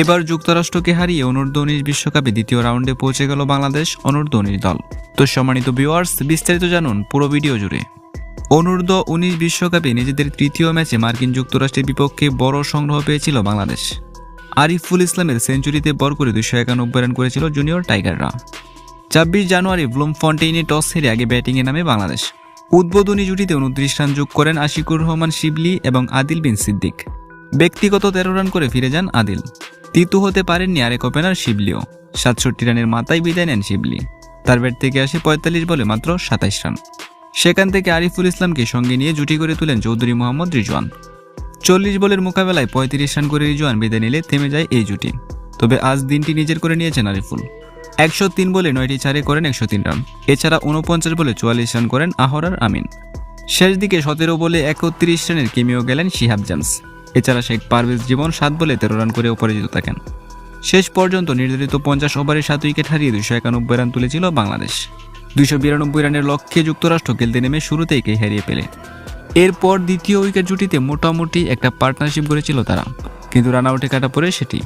এবার যুক্তরাষ্ট্রকে হারিয়ে অনূর্ধ্ব উনিশ বিশ্বকাপে দ্বিতীয় রাউন্ডে পৌঁছে গেল বাংলাদেশ অনূর্ধ্ব উনিশ দল। তো সম্মানিত ভিউয়ার্স বিস্তারিত জানুন পুরো ভিডিও জুড়ে। অনূর্ধ্ব উনিশ বিশ্বকাপে নিজেদের তৃতীয় ম্যাচে মার্কিন যুক্তরাষ্ট্রের বিপক্ষে বড় সংগ্রহ পেয়েছিল বাংলাদেশ। আরিফুল ইসলামের সেঞ্চুরিতে বর করে দুশো একানব্বই রান করেছিল জুনিয়র টাইগাররা। ছাব্বিশ জানুয়ারি ব্লুম ফন্টেইনে টস হেরে আগে ব্যাটিংয়ে নামে বাংলাদেশ। উদ্বোধনী জুটিতে উনত্রিশ রান যোগ করেন আশিকুর রহমান শিবলি এবং আদিল বিন সিদ্দিক। ব্যক্তিগত তেরো রান করে ফিরে যান আদিল। তিতু হতে পারেননি আরেক ওপেনার শিবলিও। সাতষট্টি রানের মাথায় বিদায় নেন শিবলি। তার ব্যাট থেকে আসে পঁয়তাল্লিশ বলে মাত্র সাতাইশ রান। সেখান থেকে আরিফুল ইসলামকে সঙ্গে নিয়ে জুটি করে তুলেন চৌধুরী মোহাম্মদ রিজওয়ান। চল্লিশ বলের মোকাবেলায় পঁয়ত্রিশ রান করে রিজওয়ান বিদায় নিলে থেমে যায় এই জুটি। তবে আজ দিনটি নিজের করে নিয়েছেন আরিফুল। একশো তিন বলে নয়টি চারে করেন একশো তিন রান। এছাড়া উনপঞ্চাশ বলে চুয়াল্লিশ রান করেন আহরার আমিন। শেষ দিকে সতেরো বলে একত্রিশ রানের কেমিও গেলেন শিহাব জামস। এছাড়া শেখ পারভেজ জীবন সাত বলে তেরো রান করে অপরাজিত থাকেন। শেষ পর্যন্ত নির্ধারিত পঞ্চাশ ওভারে সাত উইকেট হারিয়ে দুশো একানব্বই রান তুলেছিল বাংলাদেশ। দুইশো বিরানব্বই রানের লক্ষ্যে যুক্তরাষ্ট্র খেলতে নেমে শুরুতেই কে হারিয়ে পেলে। এরপর দ্বিতীয় উইকেট জুটিতে মোটামুটি একটা পার্টনারশিপ করেছিল তারা। কিন্তু রান আউটে কাটা পড়ে সেটি।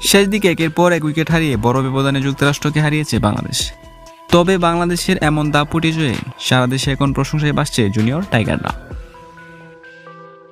শেষ দিকে একের পর এক উইকেট হারিয়ে বড় ব্যবধানে যুক্তরাষ্ট্রকে হারিয়েছে বাংলাদেশ। তবে বাংলাদেশের এমন দাপুটি জয়ে সারা দেশে এখন প্রশংসায় বাসছে জুনিয়র টাইগাররা।